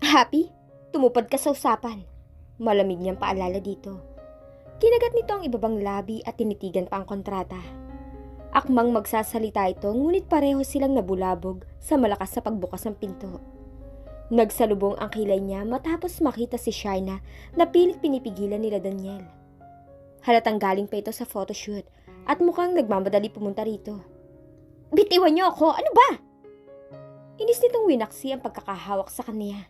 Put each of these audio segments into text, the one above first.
Happy? Tumupad ka sa usapan. Malamig niyang paalala dito. Kinagat nito ang ibabang labi at tinitigan pa ang kontrata. Akmang magsasalita ito ngunit pareho silang nabulabog sa malakas sa pagbukas ng pinto. Nagsalubong ang kilay niya matapos makita si Shaina na pilit pinipigilan nila Daniel. Halatang galing pa ito sa photoshoot at mukhang nagmamadali pumunta rito. Bitiwan niyo ako! Ano ba? Inis nitong winaksi ang pagkakahawak sa kanya.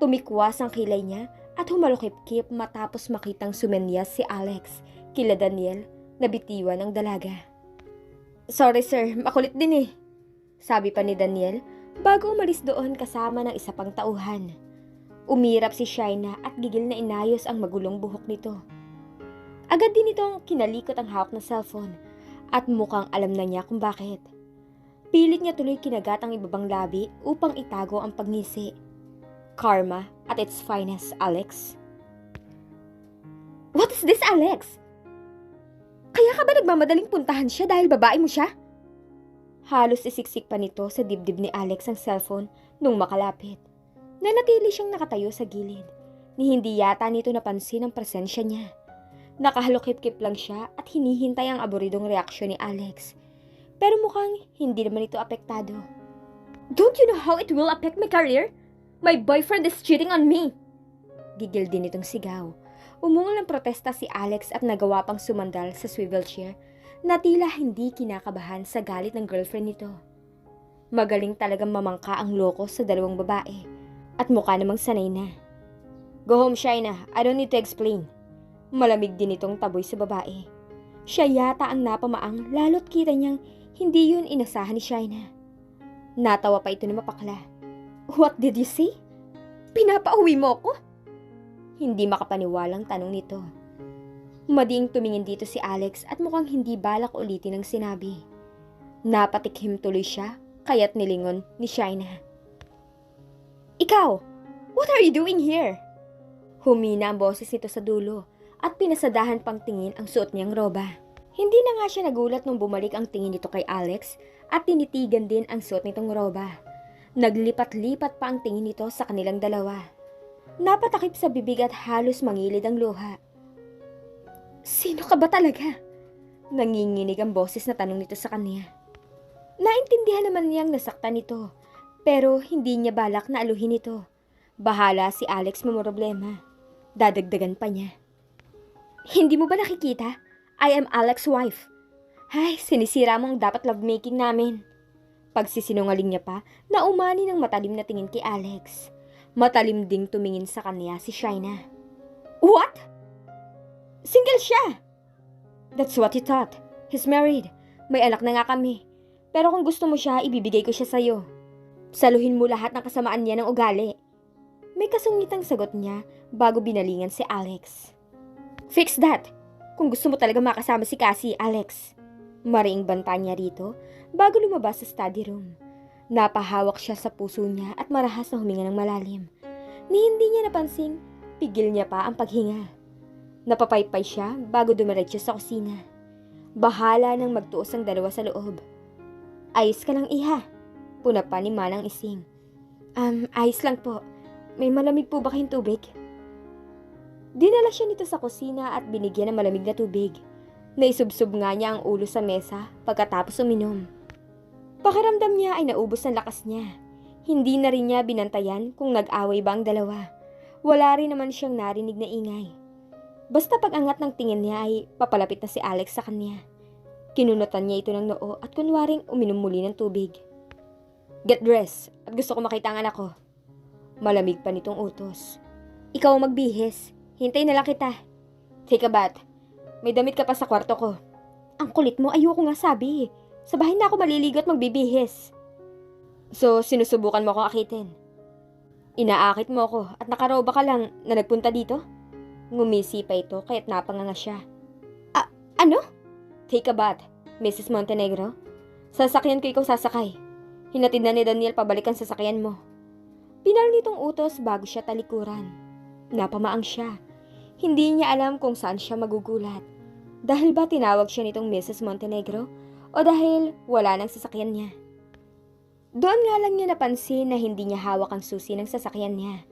Tumikwas ang kilay niya at humalukip-kip matapos makitang sumenyas si Alex kila Daniel na bitiwan ng dalaga. Sorry sir, makulit din eh. Sabi pa ni Daniel bago umalis doon kasama ng isa pang tauhan. Umirap si Shaina at gigil na inayos ang magulong buhok nito. Agad din itong kinalikot ang hawak na cellphone at mukhang alam na niya kung bakit. Pilit niya tuloy kinagat ang ibabang labi upang itago ang pagngisi. Karma at its finest, Alex. What is this, Alex? Kaya ka ba nagmamadaling puntahan siya dahil babae mo siya? Halos isiksik pa nito sa dibdib ni Alex ang cellphone nung makalapit. Nanatili siyang nakatayo sa gilid. Ni hindi yata nito napansin ang presensya niya. Nakahalukip-kip lang siya at hinihintay ang aboridong reaksyon ni Alex. Pero mukhang hindi naman ito apektado. Don't you know how it will affect my career? My boyfriend is cheating on me! Gigil din itong sigaw. Umungol ng protesta si Alex at nagawa pang sumandal sa swivel chair na tila hindi kinakabahan sa galit ng girlfriend nito. Magaling talagang mamangka ang loko sa dalawang babae at mukha namang sanay na. Go home, Shaina. I don't need to explain. Malamig din itong taboy sa babae. Siya yata ang napamaang lalo't kita niyang hindi yun inasahan ni Shaina. Natawa pa ito ni Mapakla. What did you say? Pinapauwi mo ako? Hindi makapaniwalang tanong nito. Madiing tumingin dito si Alex at mukhang hindi balak ulitin ang sinabi. Napatikhim tuloy siya, kaya't nilingon ni Shaina. Ikaw, what are you doing here? Humina ang boses nito sa dulo at pinasadahan pang tingin ang suot niyang roba. Hindi na nga siya nagulat nung bumalik ang tingin nito kay Alex at tinitigan din ang suot nitong roba. Naglipat-lipat pa ang tingin nito sa kanilang dalawa. Napatakip sa bibig at halos mangilid ang luha. Sino ka ba talaga? Nanginginig ang boses na tanong nito sa kanya. Naintindihan naman niyang nasaktan nito, pero hindi niya balak na aluhin ito. Bahala si Alex problema. Dadagdagan pa niya. Hindi mo ba nakikita? I am Alex's wife. Ay, sinisira mo ang dapat lovemaking namin. Pagsisinungaling niya pa, na umani ng matalim na tingin kay Alex. Matalim ding tumingin sa kanya si Shaina. What? Single siya! That's what he thought. He's married. May anak na nga kami. Pero kung gusto mo siya, ibibigay ko siya sa'yo. Saluhin mo lahat ng kasamaan niya ng ugali. May kasungitang sagot niya bago binalingan si Alex. Fix that! Kung gusto mo talaga makasama si Cassie, Alex. Mariing banta niya rito bago lumabas sa study room. Napahawak siya sa puso niya at marahas na huminga ng malalim. Ni hindi niya napansing, pigil niya pa ang paghinga. Napapaypay siya bago dumiretso sa kusina. Bahala nang magtuos ang dalawa sa loob. Ayos ka lang, iha. Puna pa ni Manang Ising. Um, ayos lang po. May malamig po ba kayong tubig? Dinala siya nito sa kusina at binigyan ng malamig na tubig. Naisubsob nga niya ang ulo sa mesa pagkatapos uminom. Pakiramdam niya ay naubos ang lakas niya. Hindi na rin niya binantayan kung nag-away ba ang dalawa. Wala rin naman siyang narinig na ingay. Basta pag-angat ng tingin niya ay papalapit na si Alex sa kanya. Kinunutan niya ito ng noo at kunwaring uminom muli ng tubig. Get dressed at gusto ko makita ang anak ko. Malamig pa nitong utos. Ikaw ang magbihis. Hintay na lang kita. Take a bath. May damit ka pa sa kwarto ko. Ang kulit mo, ayoko nga sabi. Sa bahay na ako maliligo at magbibihis. So, sinusubukan mo akong akitin. Inaakit mo ako at nakaroba ka lang na nagpunta dito? Ngumisi pa ito kaya't napanganga siya. Ah, ano? Take a bath, Mrs. Montenegro. Sasakyan ko ikaw sasakay. Hinatid na ni Daniel pabalik ang sasakyan mo. Pinal nitong utos bago siya talikuran. Napamaang siya. Hindi niya alam kung saan siya magugulat. Dahil ba tinawag siya nitong Mrs. Montenegro? O dahil wala nang sasakyan niya? Doon nga lang niya napansin na hindi niya hawak ang susi ng sasakyan niya.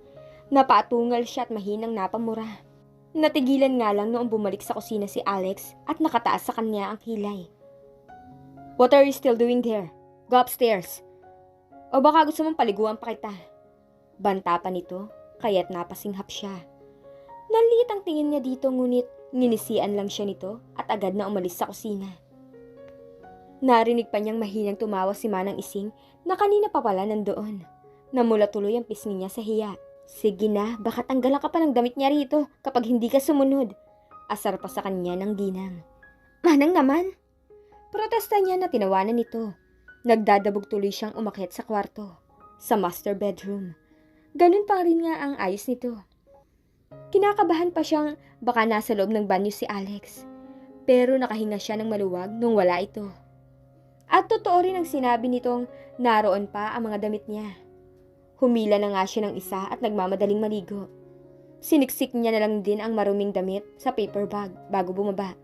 Napaatungal siya at mahinang napamura. Natigilan nga lang noong bumalik sa kusina si Alex at nakataas sa kanya ang kilay. What are you still doing there? Go upstairs. O baka gusto mong paliguan pa kita. Banta pa nito, kaya't napasinghap siya. Nanliit ang tingin niya dito ngunit ninisian lang siya nito at agad na umalis sa kusina. Narinig pa niyang mahinang tumawa si Manang Ising na kanina pa pala nandoon. Namula tuloy ang pisngi niya sa hiya. Sige na, baka tanggalan ka pa ng damit niya rito kapag hindi ka sumunod. Asar pa sa kanya ng ginang. Manang naman! Protesta niya na tinawanan nito. Nagdadabog tuloy siyang umakyat sa kwarto. Sa master bedroom. Ganun pa rin nga ang ayos nito. Kinakabahan pa siyang baka nasa loob ng banyo si Alex. Pero nakahinga siya ng maluwag nung wala ito. At totoo rin ang sinabi nitong naroon pa ang mga damit niya. Humila na nga siya ng isa at nagmamadaling maligo. Siniksik niya na lang din ang maruming damit sa paper bag bago bumaba.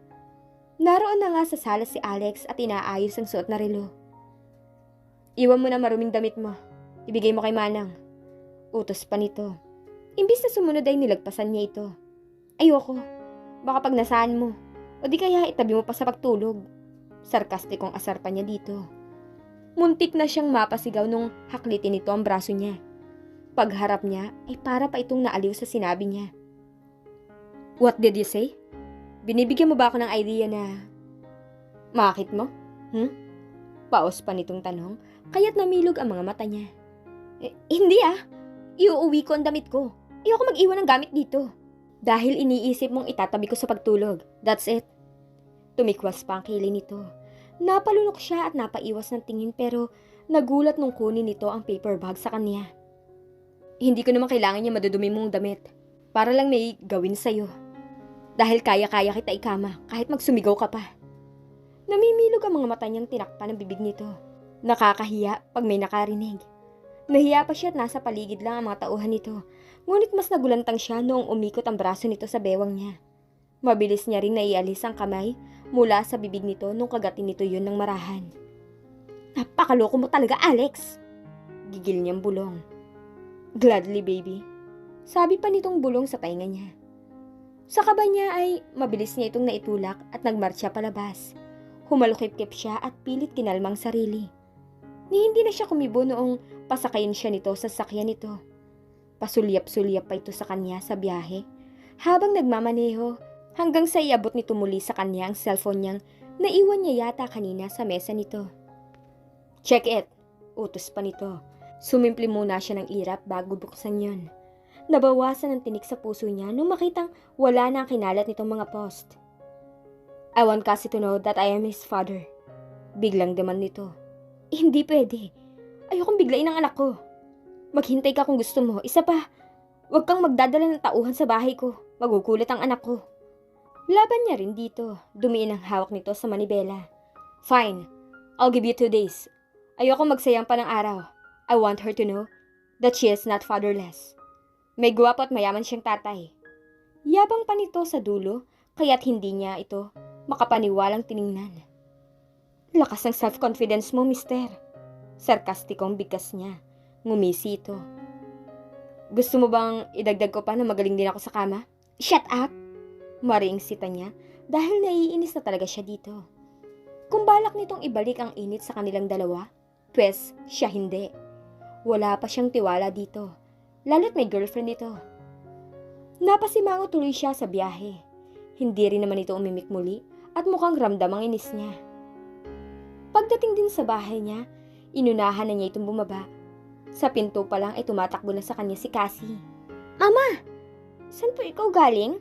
Naroon na nga sa sala si Alex at inaayos ang suot na relo. Iwan mo na maruming damit mo. Ibigay mo kay Manang. Utos pa nito. Imbis na sumunod ay nilagpasan niya ito. Ayoko. Baka pag nasaan mo. O di kaya itabi mo pa sa pagtulog. Sarkastikong asar pa niya dito. Muntik na siyang mapasigaw nung haklitin nito ang braso niya. Pagharap niya ay para pa itong naaliw sa sinabi niya. What did you say? Binibigyan mo ba ako ng idea na... Makit mo? Hmm? Paos pa nitong tanong, kaya't namilog ang mga mata niya. "Eh, hindi ah. Iuuwi ko ang damit ko. Ayoko mag-iwan ng gamit dito. Dahil iniisip mong itatabi ko sa pagtulog. That's it. Tumikwas pa ang kilay nito. Napalunok siya at napaiwas ng tingin pero nagulat nung kunin nito ang paper bag sa kanya. Hindi ko naman kailangan niya madudumi mong damit. Para lang may gawin sa'yo. Dahil kaya-kaya kita ikama kahit magsumigaw ka pa. Namimilog ang mga mata niyang tinakpan ng bibig nito. Nakakahiya pag may nakarinig. Nahiya pa siya at nasa paligid lang ang mga tauhan nito. Ngunit mas nagulantang siya noong umikot ang braso nito sa bewang niya. Mabilis niya ring naialis ang kamay mula sa bibig nito nung kagatin nito yun ng marahan. Napakaloko mo talaga, Alex! Gigil niyang bulong. Gladly, baby. Sabi pa nitong bulong sa tainga niya. Sa kaba niya ay mabilis niya itong naitulak at nagmarcha palabas. Humalukip-kip siya at pilit kinalmang sarili. Ni hindi na siya kumibo noong pasakayin siya nito sa sakyan nito. Pasulyap-sulyap pa ito sa kanya sa biyahe. Habang nagmamaneho, hanggang sa iabot nito muli sa kanya ang cellphone niyang naiwan niya yata kanina sa mesa nito. Check it! Utos pa nito. Sumimpli muna siya ng irap bago buksan yon. Nabawasan ang tinik sa puso niya nung makitang wala na ang kinalat nitong mga post. I want Cassie to know that I am his father. Biglang deman nito. Eh, hindi pwede. Ayokong biglain ang anak ko. Maghintay ka kung gusto mo. Isa pa, huwag kang magdadala ng tauhan sa bahay ko. Magugulat ang anak ko. Laban niya rin dito. Dumiin ang hawak nito sa manibela. Fine. I'll give you two days. Ayoko magsayang pa ng araw. I want her to know that she is not fatherless. May gwapo at mayaman siyang tatay. Yabang pa nito sa dulo, kaya't hindi niya ito makapaniwalang tiningnan. Lakas ng self-confidence mo, mister. Sarkastikong bigkas niya. Ngumisi ito. Gusto mo bang idagdag ko pa na magaling din ako sa kama? Shut up! Maring sita niya dahil naiinis na talaga siya dito. Kung balak nitong ibalik ang init sa kanilang dalawa, pwes siya hindi. Wala pa siyang tiwala dito. Lalo't may girlfriend ito. Napasimango tuloy siya sa biyahe. Hindi rin naman ito umimik muli at mukhang ramdam ang inis niya. Pagdating din sa bahay niya, inunahan na niya itong bumaba. Sa pinto pa lang ay tumatakbo na sa kanya si Cassie. Mama! Saan po ikaw galing?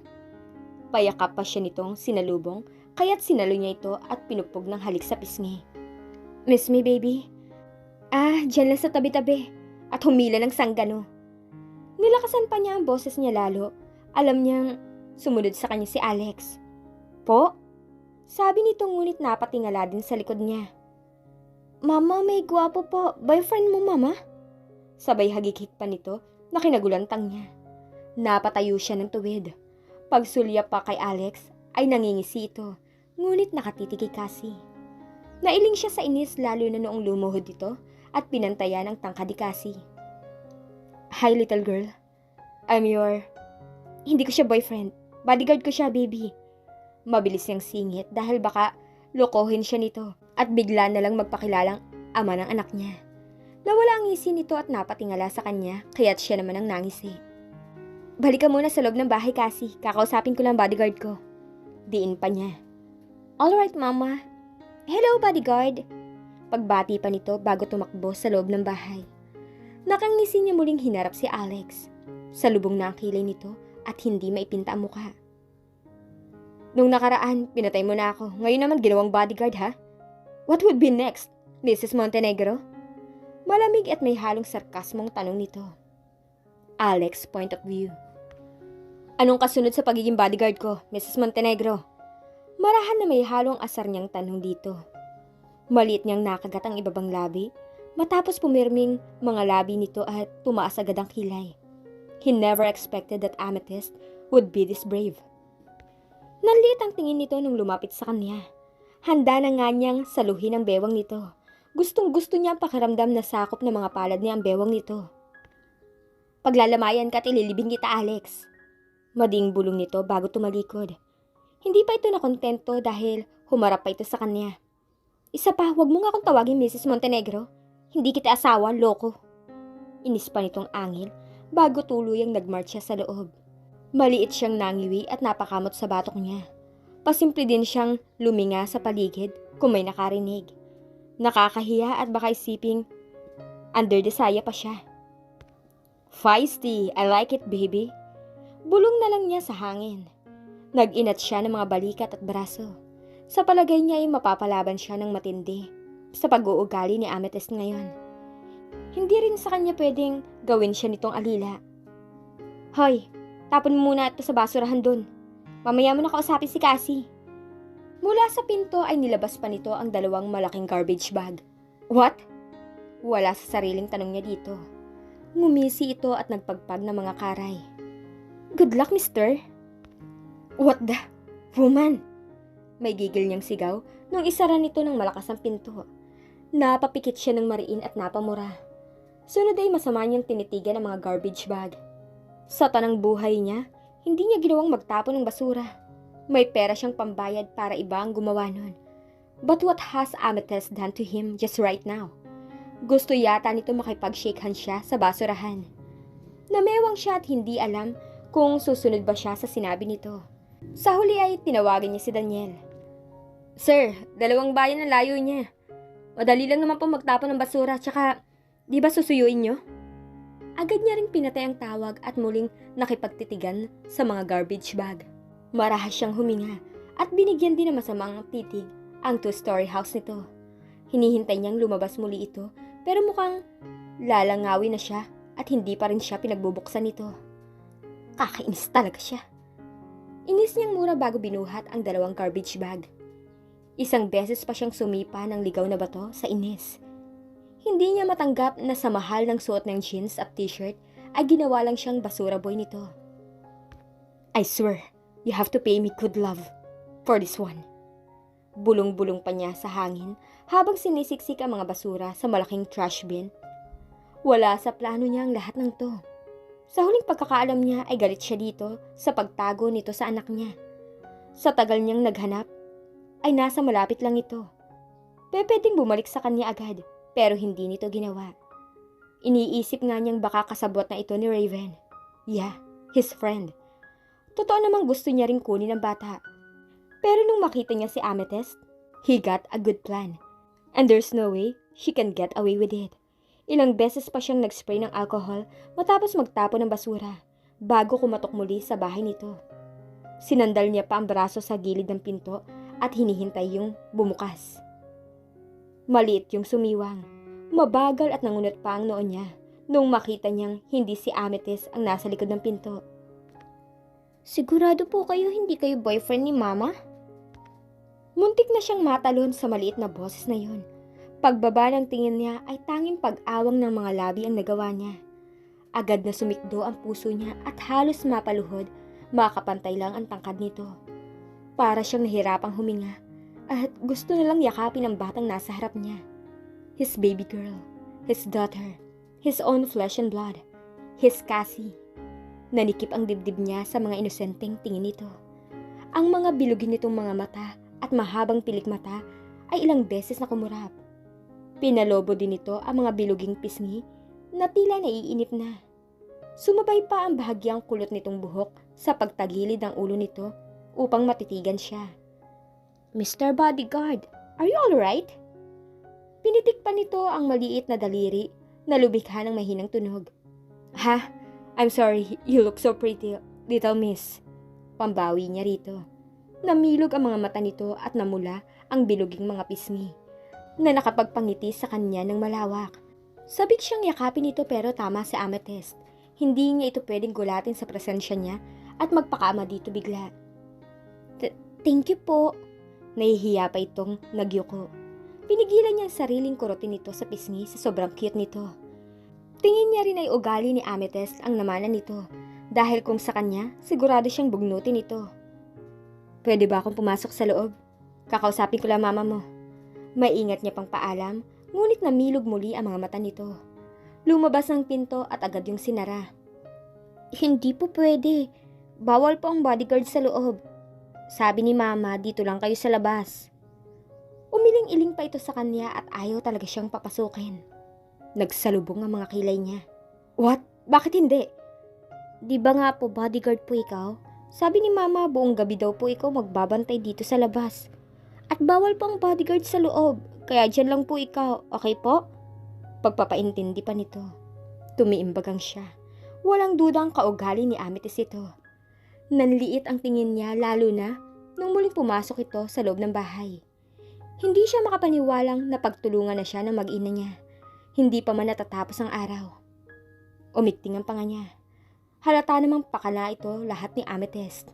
Payakap pa siya nitong sinalubong, kaya't sinalo niya ito at pinupog ng halik sa pisngi. Miss me, baby? Ah, dyan lang sa tabi-tabi. At humila ng sanggano. Nilakasan pa niya ang boses niya lalo. Alam niyang sumunod sa kanya si Alex. Po? Sabi nito ngunit napatingala din sa likod niya. Mama, may gwapo po. Boyfriend mo, mama? Sabay hagikik pa nito na kinagulantang niya. Napatayo siya ng tuwid. Pagsulya pa kay Alex ay nangingisi ito, ngunit nakatitig kay Cassie. Nailing siya sa inis lalo na noong lumuhod ito at pinantayan ang tangka ni Cassie. Hi little girl. I'm your... Hindi ko siya boyfriend. Bodyguard ko siya, baby. Mabilis niyang singit dahil baka lokohin siya nito at bigla na lang magpakilalang ama ng anak niya. Nawala ang ngisi nito at napatingala sa kanya, kaya't siya naman ang nangisi. Balik ka muna sa loob ng bahay, Cassie. Kakausapin ko lang bodyguard ko. Diin pa niya. Alright, mama. Hello, bodyguard. Pagbati pa nito bago tumakbo sa loob ng bahay. Nakangisi niya muling hinarap si Alex. Sa lubong na ang kilay nito at hindi maipinta ang mukha. Nung nakaraan, pinatay mo na ako. Ngayon naman ginawang bodyguard, ha? What would be next, Mrs. Montenegro? Malamig at may halong sarkasmong tanong nito. Alex point of view. Anong kasunod sa pagiging bodyguard ko, Mrs. Montenegro? Marahan na may halong asar niyang tanong dito. Maliit niyang nakagat ang ibabang labi, matapos pumirming mga labi nito at tumaas agad ang kilay. He never expected that Amethyst would be this brave. Nanliit ang tingin nito nung lumapit sa kanya. Handa na nga niyang saluhin ang bewang nito. Gustong gusto niya ang pakiramdam na sakop ng mga palad niya ang bewang nito. Paglalamayan ka at ililibing kita, Alex. Mading bulong nito bago tumalikod. Hindi pa ito nakontento dahil humarap pa ito sa kanya. Isa pa, huwag mo nga akong tawagin Mrs. Montenegro. Hindi kita asawa, loko. Inis pa nitong angin bago tuluyang nagmarch sa loob. Maliit siyang nangiwi at napakamot sa batok niya. Pasimple din siyang luminga sa paligid kung may nakarinig. Nakakahiya at baka isiping under the saya pa siya. Feisty, I like it baby. Bulong na lang niya sa hangin. Nag-inat siya ng mga balikat at braso. Sa palagay niya ay mapapalaban siya ng matindi sa pag-uugali ni Amethyst ngayon. Hindi rin sa kanya pwedeng gawin siya nitong alila. Hoy, tapon mo muna ito sa basurahan dun. Mamaya mo na kausapin si Cassie. Mula sa pinto ay nilabas pa nito ang dalawang malaking garbage bag. What? Wala sa sariling tanong niya dito. Ngumisi ito at nagpagpag ng mga karay. Good luck, mister. What the? Woman! May gigil niyang sigaw nung isara nito ng malakas ang pinto. Napapikit siya ng mariin at napamura. Sunod ay masama niyang tinitigan ang mga garbage bag. Sa tanang buhay niya, hindi niya ginawang magtapon ng basura. May pera siyang pambayad para iba ang gumawa nun. But what has Amethyst done to him just right now? Gusto yata nito makipag-shakehan siya sa basurahan. Namewang siya at hindi alam kung susunod ba siya sa sinabi nito. Sa huli ay tinawagan niya si Daniel. Sir, dalawang bayan ang layo niya. Madali lang naman po magtapon ng basura, tsaka di ba susuyuin niyo? Agad niya ring pinatay ang tawag at muling nakipagtitigan sa mga garbage bag. Marahas siyang huminga at binigyan din ng masamang titig ang two-story house nito. Hinihintay niyang lumabas muli ito pero mukhang lalangawin na siya at hindi pa rin siya pinagbubuksan nito. Kakainis talaga siya. Inis niyang mura bago binuhat ang dalawang garbage bag. Isang beses pa siyang sumipa ng ligaw na bato sa inis. Hindi niya matanggap na sa mahal ng suot ng jeans at t-shirt ay ginawa lang siyang basura boy nito. I swear, you have to pay me good love for this one. Bulong-bulong pa niya sa hangin habang sinisiksik ang mga basura sa malaking trash bin. Wala sa plano niya ang lahat ng to. Sa huling pagkakaalam niya ay galit siya dito sa pagtago nito sa anak niya. Sa tagal niyang naghanap, ay nasa malapit lang ito. Pwedeng bumalik sa kanya agad, pero hindi nito ginawa. Iniisip nga niyang baka kasabot na ito ni Raven. Yeah, his friend. Totoo namang gusto niya rin kunin ang bata. Pero nung makita niya si Amethyst, he got a good plan. And there's no way she can get away with it. Ilang beses pa siyang nag-spray ng alcohol matapos magtapon ng basura bago kumatok muli sa bahay nito. Sinandal niya pa ang braso sa gilid ng pinto at hinihintay yung bumukas. Maliit yung sumiwang. Mabagal at nangunot pa ang noon niya nung makita niyang hindi si Amethyst ang nasa likod ng pinto. Sigurado po kayo hindi kayo boyfriend ni Mama? Muntik na siyang matalon sa maliit na boses na yun. Pagbaba ng tingin niya ay tanging pag-awang ng mga labi ang nagawa niya. Agad na sumikdo ang puso niya at halos mapaluhod, makapantay lang ang tangkad nito. Para siyang nahirapang huminga at gusto na lang yakapin ang batang nasa harap niya. His baby girl, his daughter, his own flesh and blood, his Cassie. Nanikip ang dibdib niya sa mga inosenteng tingin nito. Ang mga bilugin nitong mga mata at mahabang pilik mata ay ilang beses na kumurap. Pinalobo din nito ang mga biluging pisngi na tila naiinip na. Sumabay pa ang bahagyang kulot nitong buhok sa pagtagilid ng ulo nito upang matitigan siya. Mr. Bodyguard, are you alright? Pinitik pa nito ang maliit na daliri na lubikha ng mahinang tunog. Ha? I'm sorry, you look so pretty, little miss. Pambawi niya rito. Namilog ang mga mata nito at namula ang biluging mga pisngi na nakapagpangiti sa kanya ng malawak. Sabik siyang yakapin ito pero tama si Amethyst. Hindi niya ito pwedeng gulatin sa presensya niya at magpakama dito bigla. "Th- Thank you po. Nahihiya pa itong nagyuko. Pinigilan niya ang sariling kurotin nito sa pisngi sa sobrang cute nito. Tingin niya rin ay ugali ni Amethyst ang namanan nito dahil kung sa kanya, sigurado siyang bugnutin ito. Pwede ba akong pumasok sa loob? Kakausapin ko lang mama mo. Maingat niya pang paalam, ngunit namilog muli ang mga mata nito. Lumabas ang pinto at agad yung sinara. Hindi po pwede. Bawal po ang bodyguard sa loob. Sabi ni mama, dito lang kayo sa labas. Umiling-iling pa ito sa kanya at ayaw talaga siyang papasukin. Nagsalubong ang mga kilay niya. What? Bakit hindi? Di ba nga po bodyguard po ikaw? Sabi ni mama buong gabi daw po ikaw magbabantay dito sa labas. At bawal po ang bodyguard sa loob, kaya dyan lang po ikaw, okay po? Pagpapaintindi pa nito. Tumiimbagang siya. Walang dudang kaugali ni Amethyst ito. Nanliit ang tingin niya lalo na nung muling pumasok ito sa loob ng bahay. Hindi siya makapaniwalang na pagtulungan na siya ng mag-ina niya. Hindi pa man natatapos ang araw. Umikting ang panga niya. Halata namang pakala ito lahat ni Amethyst.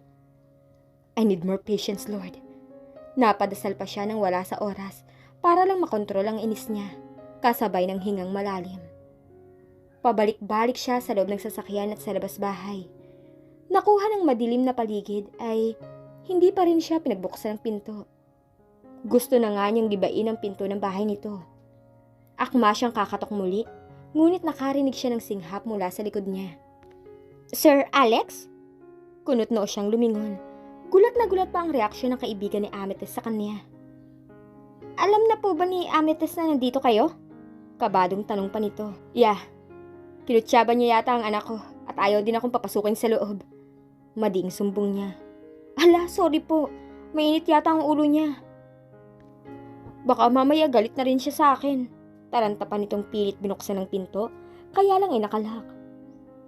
I need more patience, Lord. Napadasal pa siya ng wala sa oras para lang makontrol ang inis niya, kasabay ng hingang malalim. Pabalik-balik siya sa loob ng sasakyan at sa labas bahay. Nakuha ng madilim na paligid ay hindi pa rin siya pinagbuksan ng pinto. Gusto na nga niyang gibain ang pinto ng bahay nito. Akma siyang kakatok muli, ngunit nakarinig siya ng singhap mula sa likod niya. Sir Alex? Kunot noo siyang lumingon. Gulat na gulat pa ang reaksyon ng kaibigan ni Amethyst sa kanya. Alam na po ba ni Amethyst na nandito kayo? Kabadong tanong pa nito. Yeah. Kinutsaban niya yata ang anak ko at ayaw din akong papasukin sa loob. Mading sumbong niya. Ala, sorry po. Mainit yata ang ulo niya. Baka mamaya galit na rin siya sa akin. Taranta pa nitong pilit binuksan ng pinto, kaya lang ay nakalak.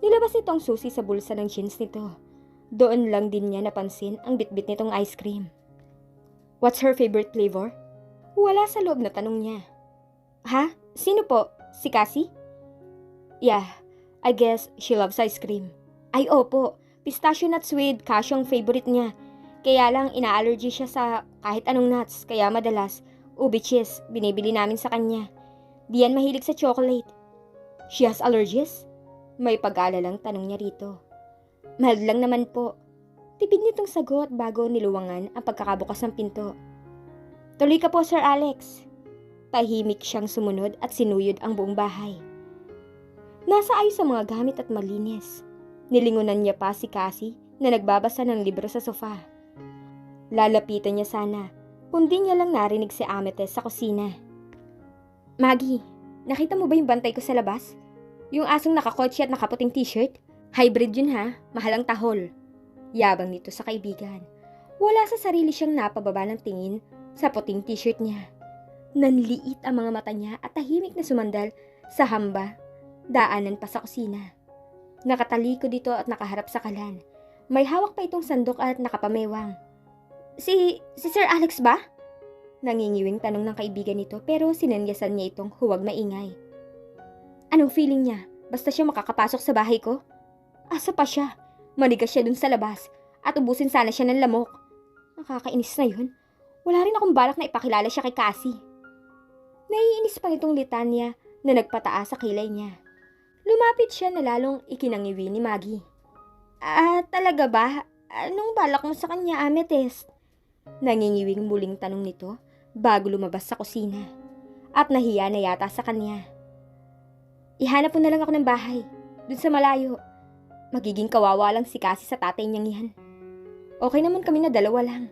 Nilabas nito ang susi sa bulsa ng jeans nito. Doon lang din niya napansin ang bitbit nitong ice cream. What's her favorite flavor? Wala sa loob na tanong niya. Ha? Sino po? Si Cassie? Yeah, I guess she loves ice cream. Ay opo, pistachio nuts with cashew ang favorite niya. Kaya lang ina-allergy siya sa kahit anong nuts, kaya madalas, ubi cheese, binibili namin sa kanya. Di yan mahilig sa chocolate. She has allergies? May pag-aalalang tanong niya rito. Mahal lang naman po. Tipid nitong sagot bago niluwangan ang pagkakabukas ng pinto. Tuloy ka po, Sir Alex. Tahimik siyang sumunod at sinuyod ang buong bahay. Nasa ayos ang mga gamit at malinis. Nilingunan niya pa si Cassie na nagbabasa ng libro sa sofa. Lalapitan niya sana, kundi niya lang narinig si Amethyst sa kusina. Maggie, nakita mo ba yung bantay ko sa labas? Yung asong nakakotse at nakaputing t-shirt? Hybrid yun ha, mahal ang tahol. Yabang nito sa kaibigan. Wala sa sarili siyang napababa ng tingin sa puting t-shirt niya. Nanliit ang mga mata niya at tahimik na sumandal sa hamba. Daanan pa sa kusina. Nakataliko dito at nakaharap sa kalan. May hawak pa itong sandok at nakapamewang. Si, si Sir Alex ba? Nangingiwing tanong ng kaibigan nito pero sinanyasan niya itong huwag maingay. Anong feeling niya? Basta siya makakapasok sa bahay ko? Asa pa siya? Manigas siya dun sa labas at ubusin sana siya ng lamok. Nakakainis na yun. Wala rin akong balak na ipakilala siya kay Cassie. Naiinis pa nitong litanya na nagpataas sa kilay niya. Lumapit siya na lalong ikinangiwi ni Maggie. Ah, talaga ba? Anong balak mo sa kanya, Amethyst? Nangingiwing muling tanong nito bago lumabas sa kusina. At nahiya na yata sa kanya. Ihanap mo na lang ako ng bahay, dun sa malayo. Magiging kawawa lang si Cassie sa tatay niyang yan. Okay naman kami na dalawa lang.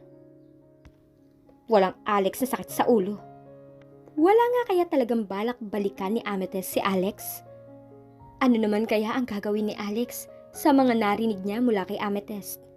Walang Alex na sakit sa ulo. Wala nga kaya talagang balak balikan ni Amethyst si Alex? Ano naman kaya ang gagawin ni Alex sa mga narinig niya mula kay Amethyst?